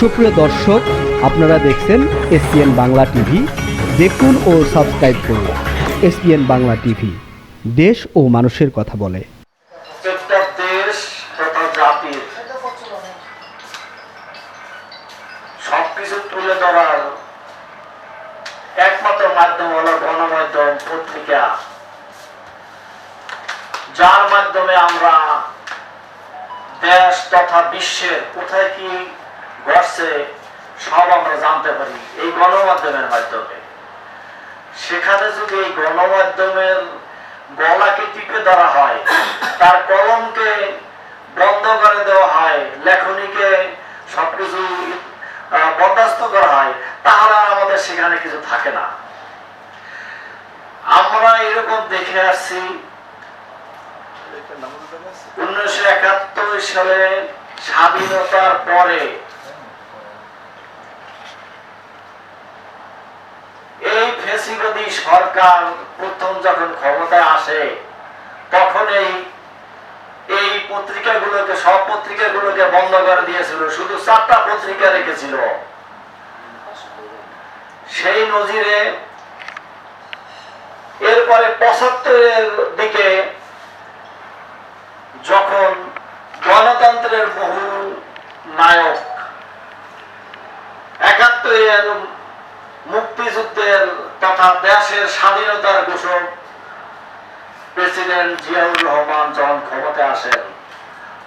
সুপ্রিয় দর্শক, আপনারা দেখছেন এসপিএন বাংলা টিভি। দেখুন ও সাবস্ক্রাইব করুন এসপিএন বাংলা টিভি। দেশ ও মানুষের কথা বলে। সবকিছু তুলে ধরার একমাত্র যার মাধ্যমে আমরা দেশ তথা বিশ্বের কোথায় কি ঘটছে, সব আমরা জানতে পারি। এই গণমাধ্যমের মাধ্যমে। সেখানে যদি এই গণমাধ্যমের গলাকে টিপে ধরা হয়, তার কলমকে বন্ধ করে দেওয়া হয়, লেখনীকে সবকিছু বরদাস্ত করা হয়, তাহলে আমাদের সেখানে কিছু থাকে না। আমরা এরকম দেখে আসছি। উনিশশো একাত্তর সালে স্বাধীনতার পরে এই ফেসিবাদী সরকার প্রথম যখন ক্ষমতায় আসে তখন এই এই পত্রিকাগুলোকে, সব পত্রিকাগুলোকে বন্ধ করে দিয়েছিল। শুধু চারটা পত্রিকা রেখেছিল। সেই নজিরে এরপরে পঁচাত্তরের দিকে তথা দেশের স্বাধীনতার ঘোষক প্রেসিডেন্ট জিয়াউর রহমান যখন ক্ষমতায় আসেন,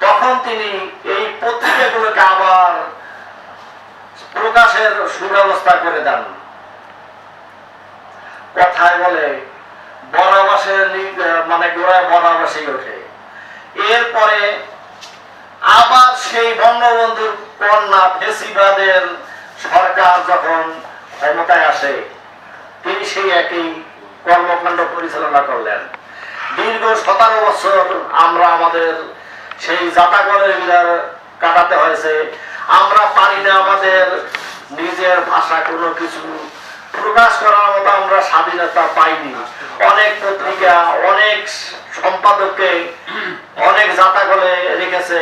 তখন তিনি এই পত্রিকাগুলোকে আবার প্রকাশের সুব্যবস্থা করে দেন। কথায় বলে বরাবাসে মানে গোড়ায় বরাবাসী ওঠে। এরপরে আবার সেই বঙ্গবন্ধুর কন্যা ফেসিবাদের সরকার যখন ক্ষমতায় আসে তিনি সেই একই কর্মকাণ্ড পরিচালনা করলেন। দীর্ঘ সতেরো বছর আমরা আমাদের সেই জাতাগরের কাটাতে হয়েছে। আমরা পারি না আমাদের নিজের ভাষা কোনো কিছু প্রকাশ করার মতো আমরা স্বাধীনতা পাইনি। অনেক পত্রিকা, অনেক সম্পাদককে অনেক জাতা করে রেখেছে।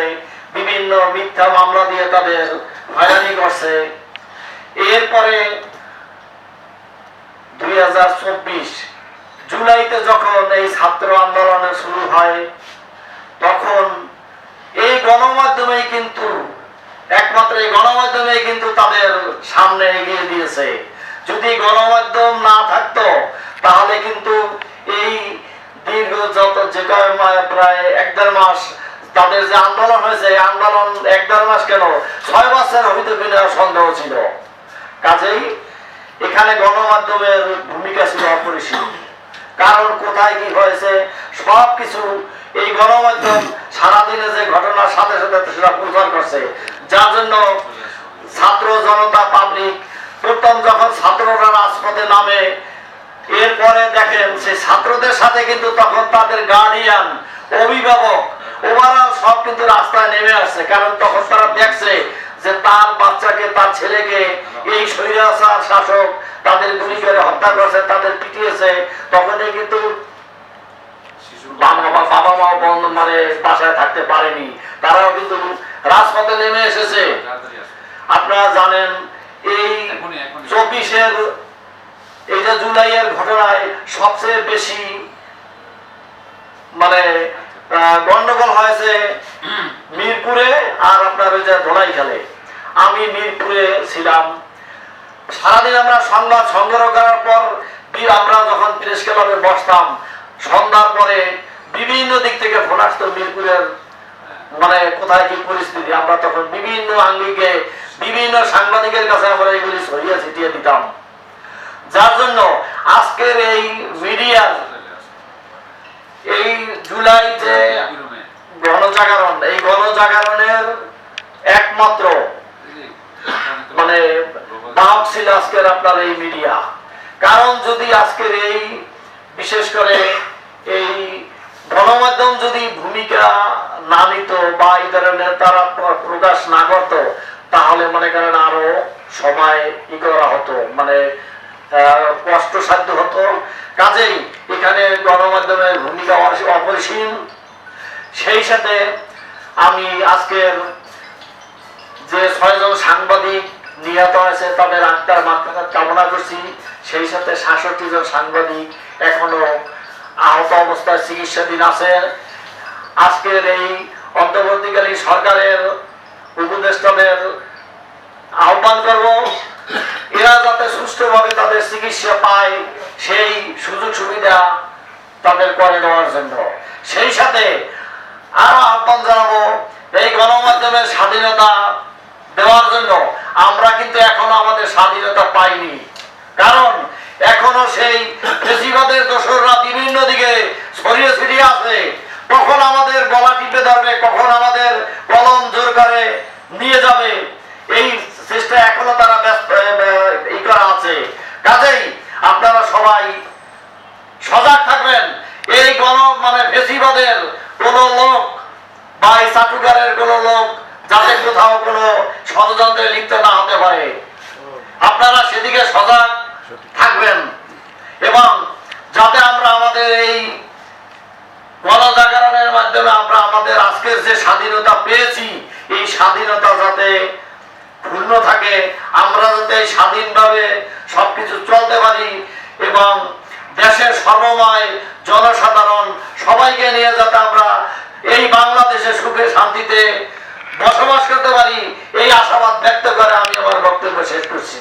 বিভিন্ন মিথ্যা মামলা দিয়ে তাদের হয়রানি করছে। এরপরে দুই জুলাইতে যখন এই ছাত্র আন্দোলনের শুরু হয়, তখন এই গণমাধ্যমেই কিন্তু, একমাত্র এই গণমাধ্যমেই কিন্তু তাদের সামনে এগিয়ে দিয়েছে। যদি গণমাধ্যম না থাকতো, তাহলে কিন্তু এই দীর্ঘ যত যে প্রায় এক দেড় মাস তাদের যে আন্দোলন হয়েছে আন্দোলন এক দেড় মাস কেন? ছয় মাসের হইতে সন্দেহ ছিল। কাজেই এখানে গণমাধ্যমের ভূমিকা ছিল অপরিসীম। কারণ কোথায় কি হয়েছে সব কিছু এই গণমাধ্যম সারাদিনে যে ঘটনার সাথে সাথে সেটা প্রচার করছে। যার জন্য ছাত্র জনতা পাবলিক, প্রথম যখন ছাত্ররা রাজপথে নামে, এরপরে দেখেন সে ছাত্রদের সাথে কিন্তু তখন তাদের গার্ডিয়ান অভিভাবক ওভারঅল সব কিন্তু রাস্তায় নেমে আসছে। কারণ তখন তারা দেখছে যে তার বাচ্চাকে, তার ছেলেকে, এই স্বৈরাচার শাসক তাদের গুলি করে হত্যা করছে তাদের পিটিয়েছে তখনই কিন্তু বাবা মা বাবা মা বন্ধ মানে বাসায় থাকতে পারেনি। তারাও কিন্তু রাজপথে নেমে এসেছে। আপনারা জানেন এই চব্বিশের এই যে জুলাইয়ের ঘটনায় সবচেয়ে বেশি মানে গন্ডগোল হয়েছে মিরপুরে আর আপনার ওই যে ধোলাই খেলে আমি মিরপুরে ছিলাম। সারাদিন আমরা সংবাদ সংগ্রহ করার পর আমরা যখন প্রেস ক্লাবে বসতাম, সন্ধ্যার পরে বিভিন্ন দিক থেকে ফোন আসতো মিরপুরের মানে কোথায় কি পরিস্থিতি, আমরা তখন বিভিন্ন আঙ্গিকে, বিভিন্ন সাংবাদিকের কাছে আমরা এগুলি ছড়িয়ে ছিটিয়ে দিতাম। যার জন্য আজকের এই মিডিয়ার এই জুলাই যে গণজাগরণ, এই গণজাগরণের একমাত্র মানে বাহক ছিল আজকের আপনার এই মিডিয়া। কারণ যদি আজকের এই বিশেষ করে এই গণমাধ্যম যদি ভূমিকা না নিত বা এই ধরনের তারা প্র- প্রকাশ না করত তাহলে মনে করেন আরও সময় ই করা হতো মানে আহ, কষ্টসাধ্য হতো। কাজেই এখানে গণমাধ্যমের ভূমিকা অপরিসীম। সেই সাথে আমি আজকের যে ছয়জন সাংবাদিক নিহত হয়েছে তাদের আত্মার মাত্রা কামনা করছি। সেই সাথে সাতষট্টি জন সাংবাদিক এখনও আহত অবস্থায় চিকিৎসাধীন আছে। আজকের এই অন্তর্বর্তীকালীন সরকারের উপদেষ্টাদের আহ্বান করব, এরা যাতে সুষ্ঠুভাবে তাদের চিকিৎসা পায়, সেই সুযোগ সুবিধা তাদের করে দেওয়ার জন্য। সেই সাথে আরও আহ্বান জানাব, এই গণমাধ্যমের স্বাধীনতা দেওয়ার জন্য। আমরা কিন্তু এখনও আমাদের স্বাধীনতা পাইনি। কারণ এখনও সেই বেশিরভাগের দোসররা বিভিন্ন দিকে ছড়িয়ে ছিটিয়ে আছে। কখন আমাদের গলা টিপে ধরবে, কখন আমাদের কলম জোর করে নিয়ে যাবে, এই চেষ্টা এখনও তারা ব্যস্ত ই করা আছে। কাজেই আপনারা সবাই সজাগ থাকবেন। এই গণ মানে ফেসিবাদের কোন লোক বা এই চাটুকারের কোন লোক যাতে কোথাও কোনো ষড়যন্ত্রে লিপ্ত না হতে পারে। আপনারা সেদিকে সজাগ থাকবেন এবং যাতে আমরা আমাদের এই গণজাগরণের মাধ্যমে আমরা আমাদের আজকের যে স্বাধীনতা পেয়েছি, এই স্বাধীনতা যাতে পূর্ণ থাকে, আমরা যাতে স্বাধীনভাবে সবকিছু চলতে পারি এবং দেশের সর্বময় জনসাধারণ সবাইকে নিয়ে যাতে আমরা এই বাংলাদেশে সুখে শান্তিতে বসবাস করতে পারি এই আশাবাদ ব্যক্ত করে আমি আমার বক্তব্য শেষ করছি।